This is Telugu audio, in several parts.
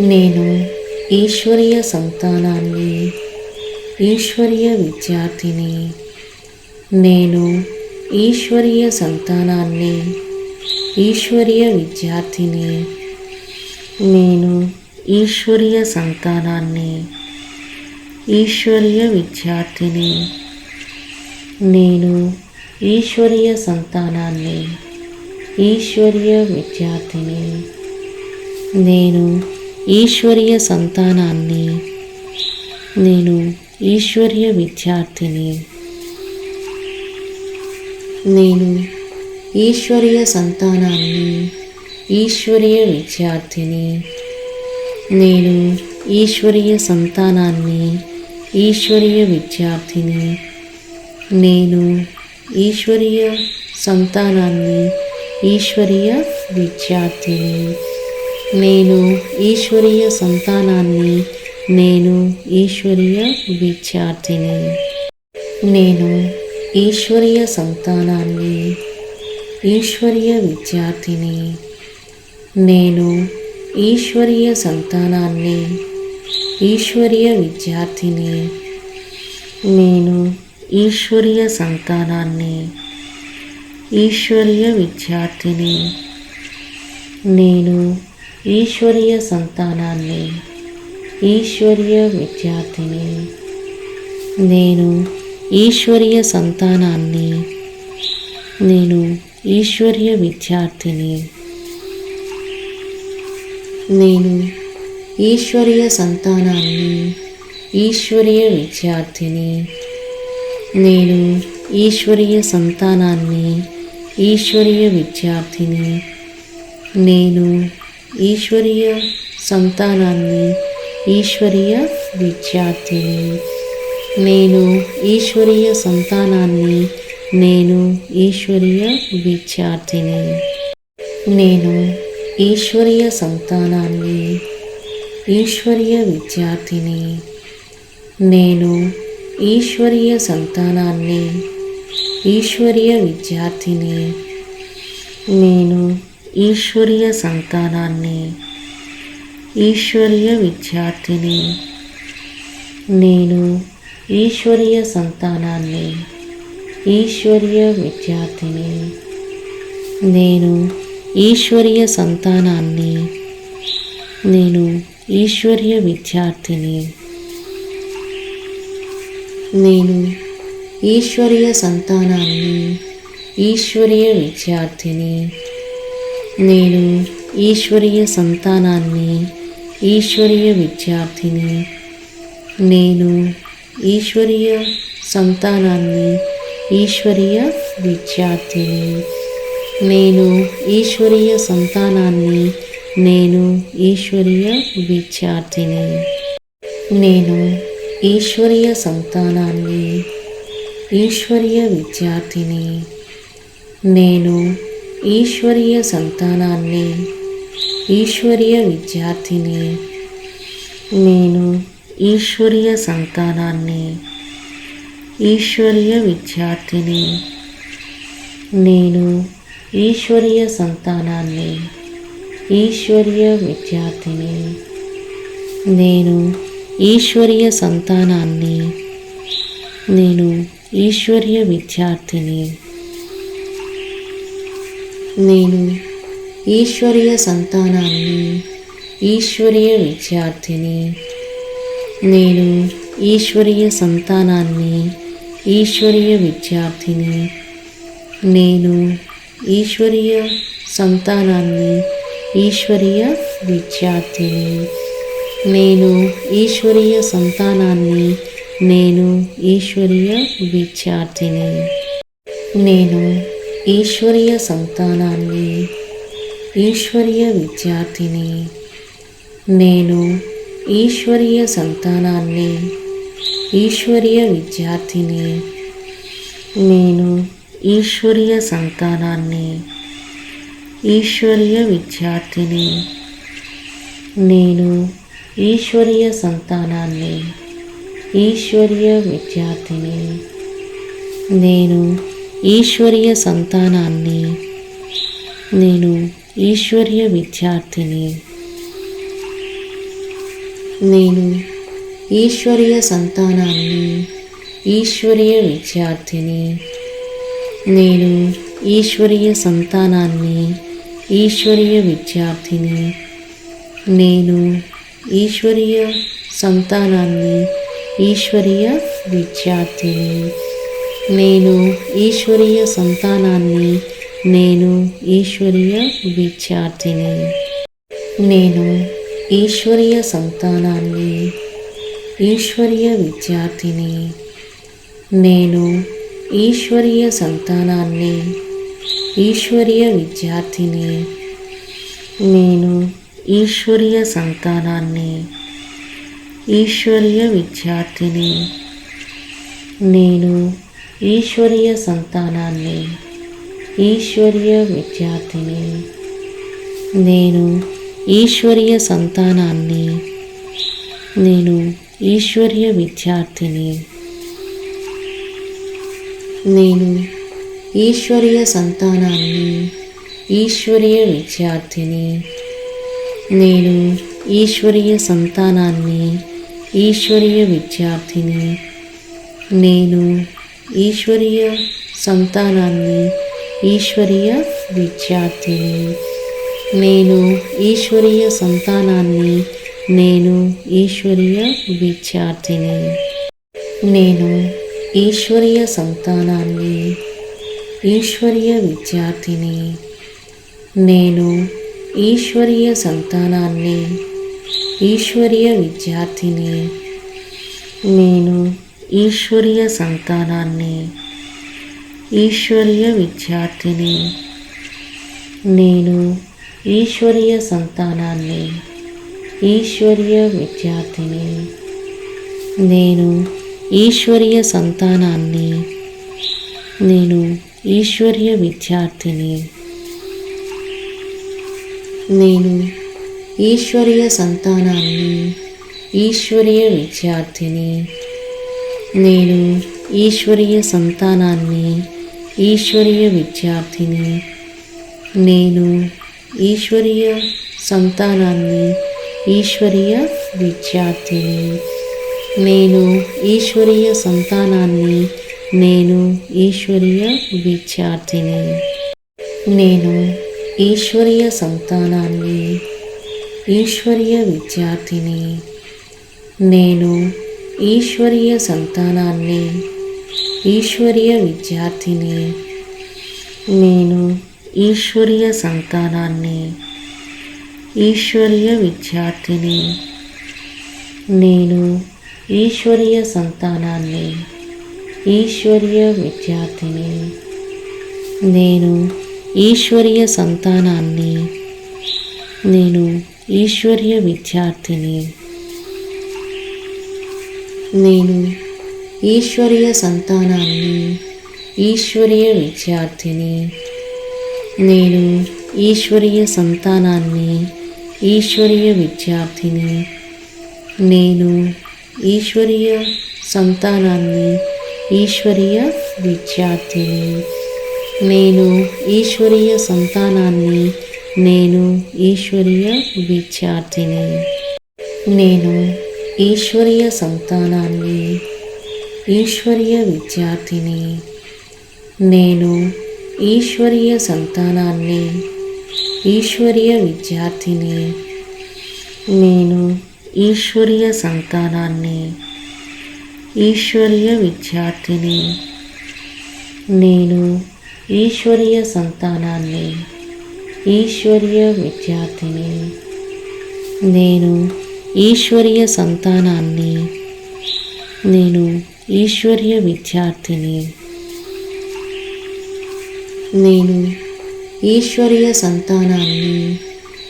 నేను ఈశ్వరీయ సంతానాన్ని ఈశ్వరీయ విద్యార్థిని. నేను ఈశ్వరీయ సంతానాన్ని ఈశ్వరీయ విద్యార్థిని. నేను ఈశ్వరీయ సంతానాన్ని ఈశ్వరీయ విద్యార్థిని. నేను ఈశ్వరీయ సంతానాన్ని ఈశ్వరీయ విద్యార్థిని. నేను ఈశ్వరీయ సంతానాన్ని నేను ఈశ్వరీయ విద్యార్థిని. నేను ఈశ్వరీయ సంతానాన్ని ఈశ్వరీయ విద్యార్థిని. నేను ఈశ్వరీయ సంతానాన్ని ఈశ్వరీయ విద్యార్థిని. నేను ఈశ్వరీయ సంతానాన్ని ఈశ్వరీయ విద్యార్థిని. నేను ఈశ్వరీయ సంతానాన్ని నేను ఈశ్వరీయ విద్యార్థిని. నేను ఈశ్వరీయ సంతానాన్ని ఈశ్వరీయ విద్యార్థిని. నేను ఈశ్వరీయ సంతానాన్ని ఈశ్వరీయ విద్యార్థిని. నేను ఈశ్వరీయ సంతానాన్ని ఈశ్వరీయ విద్యార్థిని. నేను ఈశ్వరీయ సంతానాన్ని ఈశ్వరీయ విద్యార్థిని. నేను ఈశ్వరీయ సంతానాన్ని నేను ఈశ్వరీయ విద్యార్థిని. నేను ఈశ్వరీయ సంతానాన్ని ఈశ్వరీయ విద్యార్థిని. నేను ఈశ్వరీయ సంతానాన్ని ఈశ్వరీయ విద్యార్థిని. నేను ఈశ్వరీయ సంతానాన్ని ఈశ్వరీయ విద్యార్థిని. నేను ఈశ్వరీయ సంతానాన్ని నేను ఈశ్వరీయ విద్యార్థిని. నేను ఈశ్వరీయ సంతానాన్ని ఈశ్వరీయ విద్యార్థిని. నేను ఈశ్వరీయ సంతానాన్ని ఈశ్వరీయ విద్యార్థిని. నేను ఈశ్వరీయ సంతానాన్ని ఈశ్వరీయ విద్యార్థిని నేను ఈశ్వరీయ సంతానాన్ని ఈశ్వరీయ విద్యార్థిని నేను ఈశ్వరీయ సంతానాన్ని నేను ఈశ్వరీయ విద్యార్థిని నేను ఈశ్వరీయ సంతానాన్ని ఈశ్వరీయ విద్యార్థిని నేను ఈశ్వరీయ సంతానాన్ని ఈశ్వరీయ విద్యార్థిని. నేను ఈశ్వరీయ సంతానాన్ని ఈశ్వరీయ విద్యార్థిని. నేను ఈశ్వరీయ సంతానాన్ని నేను ఈశ్వరీయ విద్యార్థిని. నేను ఈశ్వరీయ సంతానాన్ని ఈశ్వరీయ విద్యార్థిని. నేను ఈశ్వరీయ సంతానాన్ని ఈశ్వరీయ విద్యార్థిని. నేను ఈశ్వరీయ సంతానాన్ని ఈశ్వరీయ విద్యార్థిని. నేను ఈశ్వరీయ సంతానాన్ని ఈశ్వరీయ విద్యార్థిని. నేను ఈశ్వరీయ సంతానాన్ని నేను ఈశ్వరీయ విద్యార్థిని. నేను ఈశ్వరీయ సంతానాన్ని ఈశ్వరీయ విద్యార్థిని. నేను ఈశ్వరీయ సంతానాన్ని ఈశ్వరీయ విద్యార్థిని. నేను ఈశ్వరీయ సంతానాన్ని ఈశ్వరీయ విద్యార్థిని. నేను ఈశ్వరీయ సంతానాన్ని నేను ఈశ్వరీయ విద్యార్థిని. నేను ఈశ్వరీయ సంతానాన్ని ఈశ్వరీయ విద్యార్థిని. నేను ఈశ్వరీయ సంతానాన్ని ఈశ్వరీయ విద్యార్థిని. నేను ఈశ్వరీయ సంతానాన్ని ఈశ్వరీయ విద్యార్థిని. నేను ఈశ్వరీయ సంతానాన్ని ఈశ్వరీయ విద్యార్థిని. నేను ఈశ్వరీయ సంతానాన్ని నేను ఈశ్వరీయ విద్యార్థిని. నేను ఈశ్వరీయ సంతానాన్ని ఈశ్వరీయ విద్యార్థిని. నేను ఈశ్వరీయ సంతానాన్ని ఈశ్వరీయ విద్యార్థిని. నేను ఈశ్వరీయ సంతానాన్ని ఈశ్వరీయ విద్యార్థిని. నేను ఈశ్వరీయ సంతానాన్ని నేను ఈశ్వరీయ విద్యార్థిని నేను ఈశ్వరీయ సంతానాన్ని ఈశ్వరీయ విద్యార్థిని నేను ఈశ్వరీయ సంతానాన్ని ఈశ్వరీయ విద్యార్థిని నేను ఈశ్వరీయ సంతానాన్ని ఈశ్వరీయ విద్యార్థిని నేను ఈశ్వరీయ సంతానాన్ని ఈశ్వరీయ విద్యార్థిని. నేను ఈశ్వరీయ సంతానాన్ని నేను ఈశ్వరీయ విద్యార్థిని. నేను ఈశ్వరీయ సంతానాన్ని ఈశ్వరీయ విద్యార్థిని. నేను ఈశ్వరీయ సంతానాన్ని ఈశ్వరీయ విద్యార్థిని. నేను ఈశ్వరీయ సంతానాన్ని ఈశ్వరీయ విద్యార్థిని. నేను ఈశ్వరీయ సంతానాన్ని నేను ఈశ్వరీయ విద్యార్థిని. నేను ఈశ్వరీయ సంతానాన్ని ఈశ్వరీయ విద్యార్థిని. నేను ఈశ్వరీయ సంతానాన్ని ఈశ్వరీయ విద్యార్థిని. నేను ఈశ్వరీయ సంతానాన్ని ఈశ్వరీయ విద్యార్థిని. నేను ఈశ్వరీయ సంతానాన్ని ఈశ్వరీయ విద్యార్థిని. నేను ఈశ్వరీయ సంతానాన్ని నేను ఈశ్వరీయ విద్యార్థిని. నేను ఈశ్వరీయ సంతానాన్ని ఈశ్వరీయ విద్యార్థిని. నేను ఈశ్వరీయ సంతానాన్ని ఈశ్వరీయ విద్యార్థిని. నేను ఈశ్వరీయ సంతానాన్ని ఈశ్వరీయ విద్యార్థిని. నేను ఈశ్వరీయ సంతానాన్ని నేను ఈశ్వరీయ విద్యార్థిని. నేను ఈశ్వరీయ సంతానాన్ని ఈశ్వరీయ విద్యార్థిని. నేను ఈశ్వరీయ సంతానాన్ని ఈశ్వరీయ విద్యార్థిని. నేను ఈశ్వరీయ సంతానాన్ని ఈశ్వరీయ విద్యార్థిని. నేను ఈశ్వరీయ సంతానాన్ని ఈశ్వరీయ విద్యార్థిని. నేను ఈశ్వరీయ సంతానాన్ని నేను ఈశ్వరీయ విద్యార్థిని. నేను ఈశ్వరీయ సంతానాన్ని ఈశ్వరీయ విద్యార్థిని. నేను ఈశ్వరీయ సంతానాన్ని ఈశ్వరీయ విద్యార్థిని. నేను ఈశ్వరీయ సంతానాన్ని ఈశ్వరీయ విద్యార్థిని. నేను ఈశ్వరీయ సంతానాన్ని నేను ఈశ్వరీయ విద్యార్థిని. నేను ఈశ్వరీయ సంతానాన్ని ఈశ్వరీయ విద్యార్థిని. నేను ఈశ్వరీయ సంతానాన్ని ఈశ్వరీయ విద్యార్థిని. నేను ఈశ్వరీయ సంతానాన్ని ఈశ్వరీయ విద్యార్థిని. నేను ఈశ్వరీయ సంతానాన్ని ఈశ్వరీయ విద్యార్థిని. నేను ఈశ్వరీయ సంతానాన్ని నేను ఈశ్వరీయ విద్యార్థిని. నేను ఈశ్వరీయ సంతానాన్ని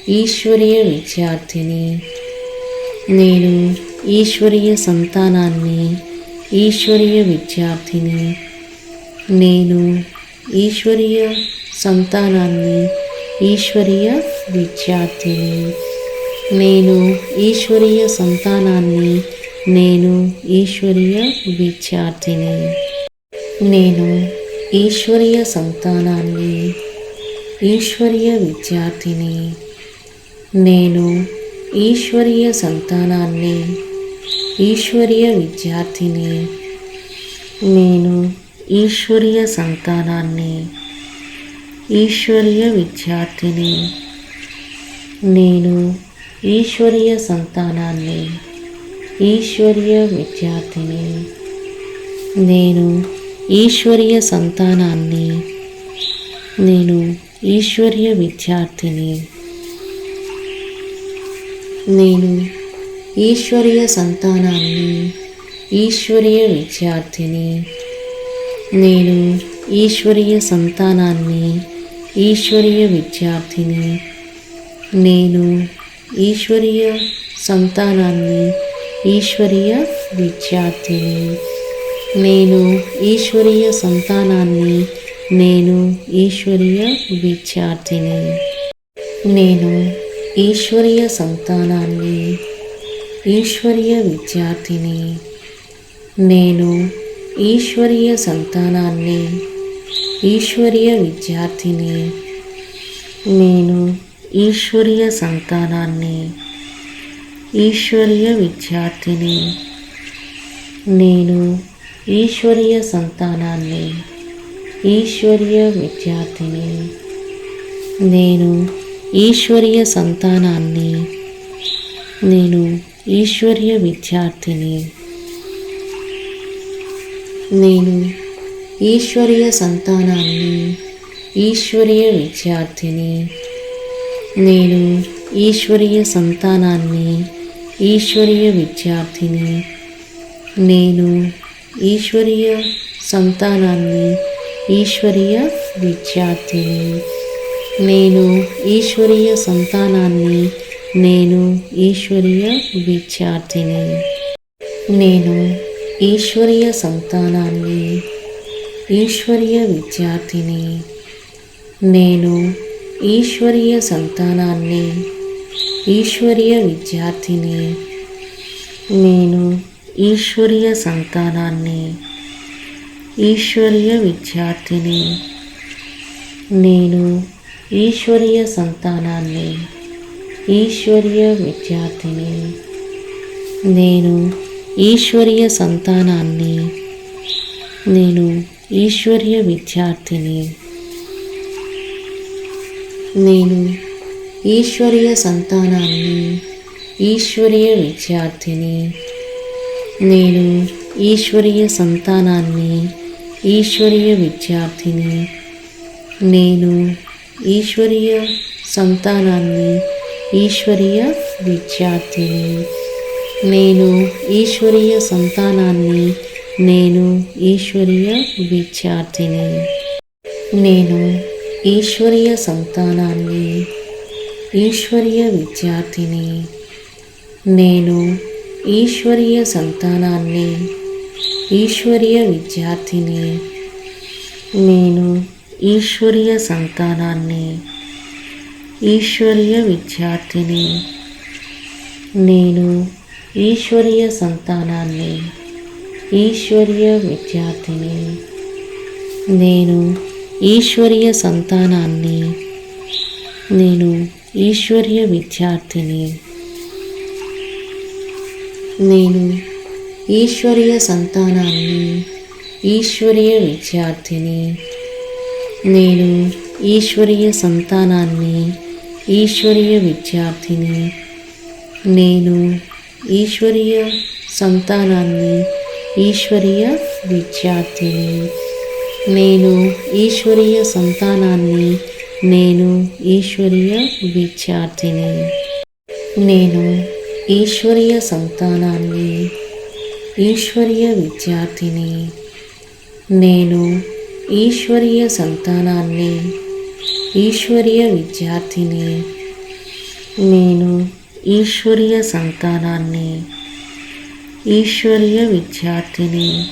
ఈశ్వరీయ విద్యార్థిని. నేను ఈశ్వరీయ సంతానాన్ని ఈశ్వరీయ విద్యార్థిని. నేను ఈశ్వరీయ సంతానాన్ని ఈశ్వరీయ విద్యార్థిని. నేను ఈశ్వరీయ సంతానాన్ని నేను ఈశ్వరీయ విద్యార్థిని నేను ఈశ్వరీయ సంతానాన్ని ఈశ్వరీయ విద్యార్థిని నేను ఈశ్వరీయ సంతానాన్ని ఈశ్వరీయ విద్యార్థిని నేను ఈశ్వరీయ సంతానాన్ని ఈశ్వరీయ విద్యార్థిని నేను ఈశ్వరీయ సంతానాన్ని ఈశ్వరీయ విద్యార్థిని. నేను ఈశ్వరీయ సంతానాన్ని నేను ఈశ్వరీయ విద్యార్థిని. నేను ఈశ్వరీయ సంతానాన్ని ఈశ్వరీయ విద్యార్థిని. నేను ఈశ్వరీయ సంతానాన్ని ఈశ్వరీయ విద్యార్థిని. నేను ఈశ్వరీయ సంతానాన్ని ఈశ్వరీయ విద్యార్థిని. నేను ఈశ్వరీయ సంతానాన్ని నేను ఈశ్వరీయ విద్యార్థిని. నేను ఈశ్వరీయ సంతానాన్ని ఈశ్వరీయ విద్యార్థిని. నేను ఈశ్వరీయ సంతానాన్ని ఈశ్వరీయ విద్యార్థిని. నేను ఈశ్వరీయ సంతానాన్ని ఈశ్వరీయ విద్యార్థిని. నేను ఈశ్వరీయ సంతానాన్ని ఈశ్వరీయ విద్యార్థిని. నేను ఈశ్వరీయ సంతానాన్ని నేను ఈశ్వరీయ విద్యార్థిని. నేను ఈశ్వరీయ సంతానాన్ని ఈశ్వరీయ విద్యార్థిని. నేను ఈశ్వరీయ సంతానాన్ని ఈశ్వరీయ విద్యార్థిని. నేను ఈశ్వరీయ సంతానాన్ని ఈశ్వరీయ విద్యార్థిని. నేను ఈశ్వరీయ సంతానాన్ని నేను ఈశ్వరీయ విద్యార్థిని. నేను ఈశ్వరీయ సంతానాన్ని ఈశ్వరీయ విద్యార్థిని. నేను ఈశ్వరీయ సంతానాన్ని ఈశ్వరీయ విద్యార్థిని. నేను ఈశ్వరీయ సంతానాన్ని ఈశ్వరీయ విద్యార్థిని. నేను ఈశ్వరీయ సంతానాన్ని ఈశ్వరీయ విద్యార్థిని. నేను ఈశ్వరీయ సంతానాన్ని నేను ఈశ్వరీయ విద్యార్థిని. నేను ఈశ్వరీయ సంతానాన్ని ఈశ్వరీయ విద్యార్థిని. నేను ఈశ్వరీయ సంతానాన్ని ఈశ్వరీయ విద్యార్థిని. నేను ఈశ్వరీయ సంతానాన్ని ఈశ్వరీయ విద్యార్థిని. నేను ఈశ్వరీయ సంతానాన్ని నేను ఈశ్వరీయ విద్యార్థిని. నేను ఈశ్వరీయ సంతానాన్ని ఈశ్వరీయ విద్యార్థిని. నేను ఈశ్వరీయ సంతానాన్ని ఈశ్వరీయ విద్యార్థిని. నేను ఈశ్వరీయ సంతానాన్ని ఈశ్వరీయ విద్యార్థిని. నేను ఈశ్వరీయ సంతానాన్ని ఈశ్వరీయ విద్యార్థిని. నేను ఈశ్వరీయ సంతానాన్ని నేను ఈశ్వరీయ విద్యార్థిని. నేను ఈశ్వరీయ సంతానాన్ని ఈశ్వరీయ విద్యార్థిని. నేను ఈశ్వరీయ సంతానాన్ని ఈశ్వరీయ విద్యార్థిని. నేను ఈశ్వరీయ సంతానాన్ని ఈశ్వరీయ విద్యార్థిని. నేను ఈశ్వరీయ సంతానాన్ని నేను ఈశ్వరీయ విద్యార్థిని నేను ఈశ్వరీయ సంతానాన్ని ఈశ్వరీయ విద్యార్థిని. నేను ఈశ్వరీయ సంతానాన్ని ఈశ్వరీయ విద్యార్థిని. నేను ఈశ్వరీయ సంతానాన్ని ఈశ్వరీయ విద్యార్థిని.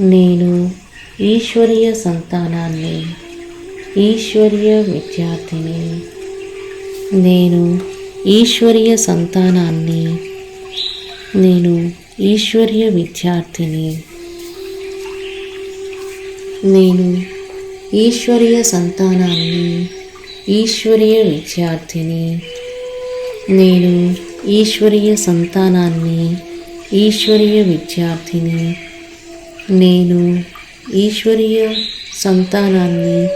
నేను ఈశ్వరీయ సంతానాన్ని ఈశ్వరీయ విద్యార్థిని. నేను ఈశ్వరీయ సంతానాన్ని నేను ఈశ్వరీయ విద్యార్థిని. నేను ఈశ్వరీయ సంతానాన్ని ఈశ్వరీయ విద్యార్థిని. నేను ఈశ్వరీయ సంతానాన్ని ఈశ్వరీయ విద్యార్థిని. నేను ఈశ్వరీయ సంతానాన్ని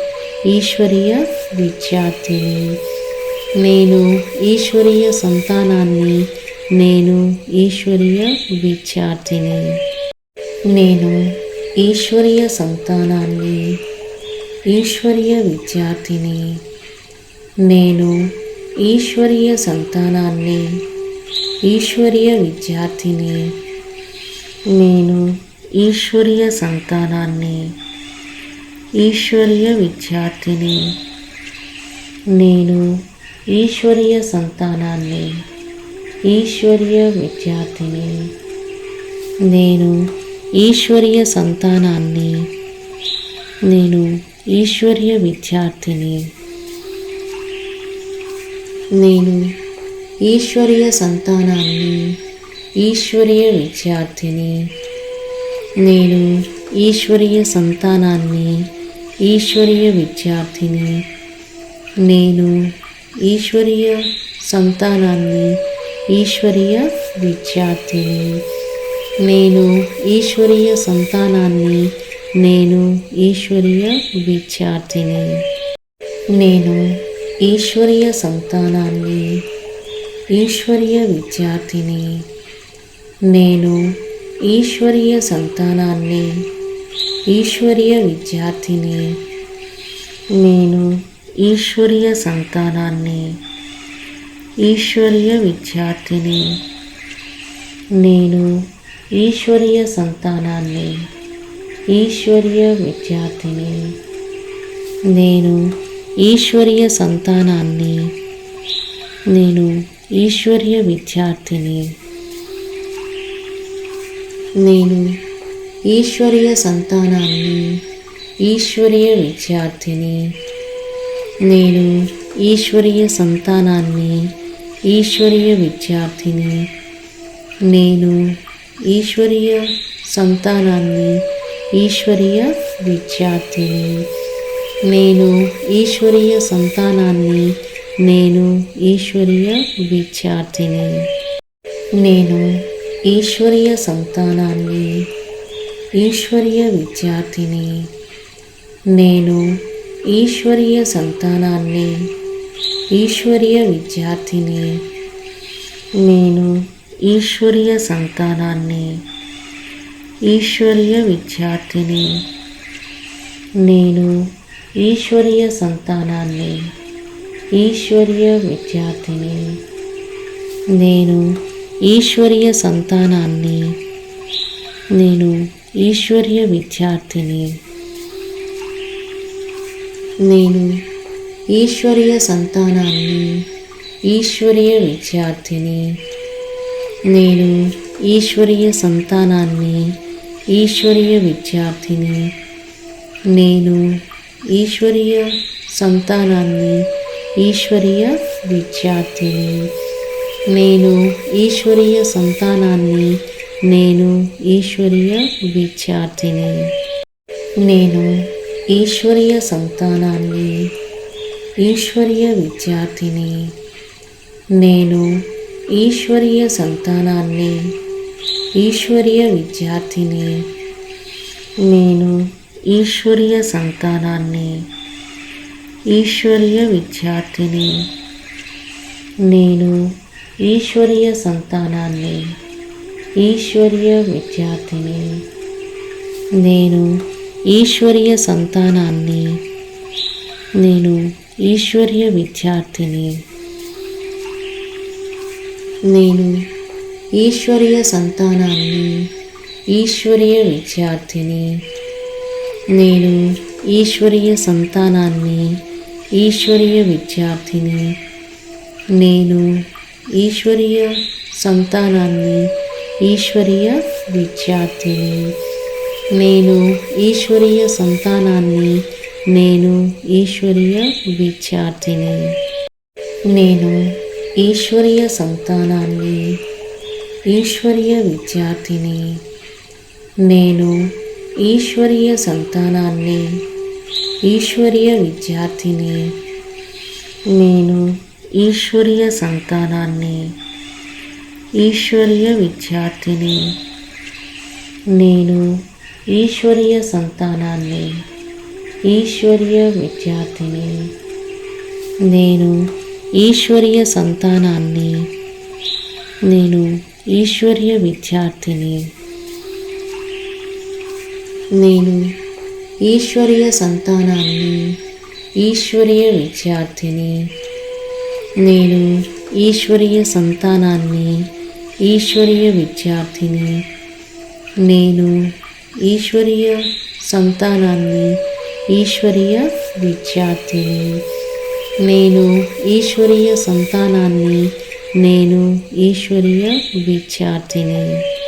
ఈశ్వరీయ విద్యార్థిని. నేను ఈశ్వరీయ సంతానాన్ని నేను ఈశ్వరీయ విద్యార్థిని. నేను ఈశ్వరీయ సంతానాన్ని ఈశ్వరీయ విద్యార్థిని. నేను ఈశ్వరీయ సంతానాన్ని ఈశ్వరీయ విద్యార్థిని. నేను ఈశ్వరీయ సంతానాన్ని ఈశ్వరీయ విద్యార్థిని. నేను ఈశ్వరీయ సంతానాన్ని ఈశ్వరీయ విద్యార్థిని. నేను ఈశ్వరీయ సంతానాన్ని నేను ఈశ్వరీయ విద్యార్థిని. నేను ఈశ్వరీయ సంతానాన్ని ఈశ్వరీయ విద్యార్థిని. నేను ఈశ్వరీయ సంతానాన్ని ఈశ్వరీయ విద్యార్థిని. నేను ఈశ్వరీయ సంతానాన్ని ఈశ్వరీయ విద్యార్థిని. నేను ఈశ్వరీయ సంతానాన్ని నేను ఈశ్వరీయ విద్యార్థిని. నేను ఈశ్వరీయ సంతానాన్ని ఈశ్వరీయ విద్యార్థిని. నేను ఈశ్వరీయ సంతానాన్ని ఈశ్వరీయ విద్యార్థిని. నేను ఈశ్వరీయ సంతానాన్ని ఈశ్వరీయ విద్యార్థిని. నేను ఈశ్వరీయ సంతానాన్ని ఈశ్వరీయ విద్యార్థిని. నేను ఈశ్వరీయ సంతానాన్ని నేను ఈశ్వరీయ విద్యార్థిని. నేను ఈశ్వరీయ సంతానాన్ని ఈశ్వరీయ విద్యార్థిని. నేను ఈశ్వరీయ సంతానాన్ని ఈశ్వరీయ విద్యార్థిని. నేను ఈశ్వరీయ సంతానాన్ని ఈశ్వరీయ విద్యార్థిని. నేను ఈశ్వరీయ సంతానాన్ని నేను ఈశ్వరీయ విద్యార్థిని. నేను ఈశ్వరీయ సంతానాన్ని ఈశ్వరీయ విద్యార్థిని. నేను ఈశ్వరీయ సంతానాన్ని ఈశ్వరీయ విద్యార్థిని. నేను ఈశ్వరీయ సంతానాన్ని ఈశ్వరీయ విద్యార్థిని. నేను ఈశ్వరీయ సంతానాన్ని ఈశ్వరీయ విద్యార్థిని. నేను ఈశ్వరీయ సంతానాన్ని నేను ఈశ్వరీయ విద్యార్థిని. నేను ఈశ్వరీయ సంతానాన్ని ఈశ్వరీయ విద్యార్థిని. నేను ఈశ్వరీయ సంతానాన్ని ఈశ్వరీయ విద్యార్థిని. నేను ఈశ్వరీయ సంతానాన్ని ఈశ్వరీయ విద్యార్థిని. నేను ఈశ్వరీయ సంతానాన్ని నేను ఈశ్వరీయ విద్యార్థిని. నేను ఈశ్వరీయ సంతానాన్ని ఈశ్వరీయ విద్యార్థిని. నేను ఈశ్వరీయ సంతానాన్ని ఈశ్వరీయ విద్యార్థిని. నేను ఈశ్వరీయ సంతానాన్ని ఈశ్వరీయ విద్యార్థిని. నేను ఈశ్వరీయ సంతానాన్ని ఈశ్వరీయ విద్యార్థిని. నేను ఈశ్వరీయ సంతానాన్ని నేను ఈశ్వరీయ విద్యార్థిని. నేను ఈశ్వరీయ సంతానాన్ని ఈశ్వరీయ విద్యార్థిని. నేను ఈశ్వరీయ సంతానాన్ని ఈశ్వరీయ విద్యార్థిని. నేను ఈశ్వరీయ సంతానాన్ని ఈశ్వరీయ విద్యార్థిని. నేను ఈశ్వరీయ సంతానాన్ని నేను ఈశ్వరీయ విద్యార్థిని. నేను ఈశ్వరీయ సంతానాన్ని ఈశ్వరీయ విద్యార్థిని. నేను ఈశ్వరీయ సంతానాన్ని ఈశ్వరీయ విద్యార్థిని. నేను ఈశ్వరీయ సంతానాన్ని ఈశ్వరీయ విద్యార్థిని నేను ఈశ్వరీయ సంతానాన్ని ఈశ్వరీయ విద్యార్థిని నేను ఈశ్వరీయ సంతానాన్ని నేను ఈశ్వరీయ విద్యార్థిని నేను ఈశ్వరీయ సంతానాన్ని ఈశ్వరీయ విద్యార్థిని నేను ఈశ్వరీయ సంతానాన్ని ఈశ్వరీయ విద్యార్థిని. నేను ఈశ్వరీయ సంతానాన్ని ఈశ్వరీయ విద్యార్థిని. నేను ఈశ్వరీయ సంతానాన్ని నేను ఈశ్వరీయ విద్యార్థిని.